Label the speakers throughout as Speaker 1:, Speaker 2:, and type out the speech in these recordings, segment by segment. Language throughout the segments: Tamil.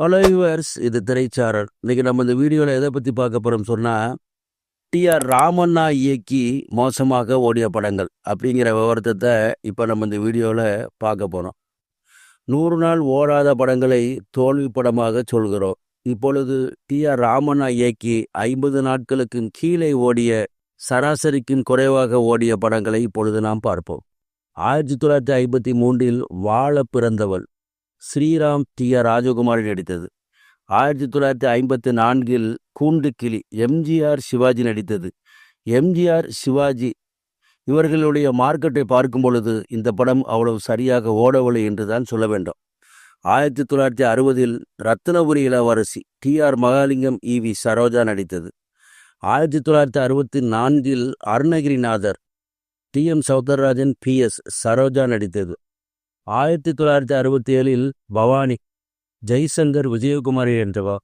Speaker 1: ஹலோ யூவர்ஸ் இது திரைச்சாரல். இன்னைக்கு நம்ம இந்த வீடியோவில் எதை பற்றி பார்க்க போகிறோம் சொன்னால் டிஆர் ராமண்ணா இயக்கி மோசமாக ஓடிய படங்கள் அப்படிங்கிற விவரத்தை இப்போ நம்ம இந்த வீடியோவில் பார்க்க போகிறோம் நூறு நாள் ஓடாத படங்களை தோல்வி படமாக சொல்கிறோம். இப்பொழுது டிஆர் ராமண்ணா இயக்கி ஐம்பது நாட்களுக்கு கீழே ஓடிய சராசரிக்கும் குறைவாக ஓடிய படங்களை இப்பொழுது நாம் பார்ப்போம். ஆயிரத்தி தொள்ளாயிரத்தி ஐம்பத்தி மூன்றில் வாழ பிறந்தவள். ஸ்ரீராம் டி ஆர் ராஜகுமாரி நடித்தது. ஆயிரத்தி தொள்ளாயிரத்தி ஐம்பத்தி நான்கில் கூண்டு கிளி எம்ஜிஆர் சிவாஜி நடித்தது. எம்ஜிஆர் சிவாஜி இவர்களுடைய மார்க்கெட்டை பார்க்கும் பொழுது இந்த படம் அவ்வளவு சரியாக ஓடவில்லை என்று தான் சொல்ல வேண்டும். ஆயிரத்தி தொள்ளாயிரத்தி அறுபதில் Rathnapuri Ilavarasi T R Mahalingam E V Saroja நடித்தது. ஆயிரத்தி தொள்ளாயிரத்தி அறுபத்தி நான்கில் Arunagirinathar T M Soundararajan P S Saroja நடித்தது. ஆயிரத்தி தொள்ளாயிரத்தி அறுபத்தி ஏழில் பவானி ஜெய்சங்கர் விஜயகுமாரி என்றவா?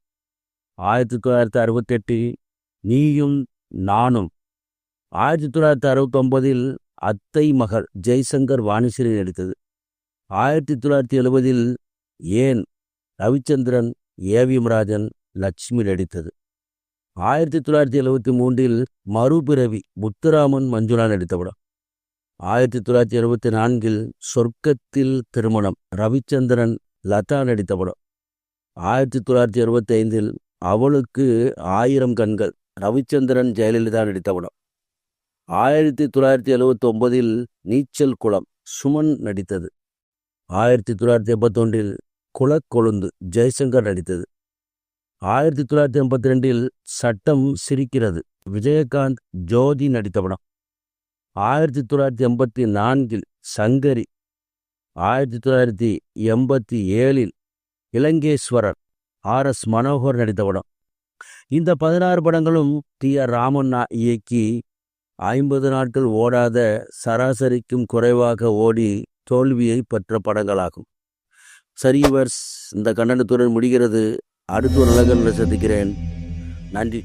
Speaker 1: ஆயிரத்தி தொள்ளாயிரத்தி அறுபத்தெட்டு நீயும் நானும். ஆயிரத்தி தொள்ளாயிரத்தி அறுபத்தொன்பதில் அத்தை மகள் ஜெய்சங்கர் வாணிஸ்ரீ நடித்தது ஆயிரத்தி தொள்ளாயிரத்தி எழுபதில் ஏன் ரவிச்சந்திரன் ஏவிஎம்ராஜன் லட்சுமி நடித்தது ஆயிரத்தி தொள்ளாயிரத்தி எழுபத்தி மூன்றில் மறுபிறவி முத்துராமன் மஞ்சுளா நடித்த படம் ஆயிரத்தி தொள்ளாயிரத்தி எழுபத்தி நான்கில் சொர்க்கத்தில் திருமணம். ரவிச்சந்திரன் லதா நடித்த படம். ஆயிரத்தி தொள்ளாயிரத்தி எழுபத்தி ஐந்தில் அவளுக்கு ஆயிரம் கண்கள். ரவிச்சந்திரன் ஜெயலலிதா நடித்த படம். ஆயிரத்தி தொள்ளாயிரத்தி எழுபத்தி ஒன்பதில் நீச்சல் குளம். சுமன் நடித்தது. ஆயிரத்தி தொள்ளாயிரத்தி எண்பத்தொன்றில் குலக்கொழுந்து ஜெய்சங்கர் நடித்தது. ஆயிரத்தி தொள்ளாயிரத்தி எண்பத்தி ரெண்டில் சட்டம் சிரிக்கிறது. விஜயகாந்த் ஜோதி நடித்த படம். ஆயிரத்தி தொள்ளாயிரத்தி எண்பத்தி நான்கில் சங்கரி ஆயிரத்தி தொள்ளாயிரத்தி எண்பத்தி ஏழில் இலங்கேஸ்வரர் ஆர் எஸ் மனோகர் நடித்த படம். இந்த பதினாறு படங்களும் டி ஆர் ராமண்ணா இயக்கி ஐம்பது நாட்கள் ஓடாத சராசரிக்கும் குறைவாக ஓடி தோல்வியை பெற்ற படங்களாகும். சரியவர்ஸ் இந்த கண்டனத்துடன் முடிகிறது. அடுத்த ஒரு அழகன் சந்திக்கிறேன். நன்றி.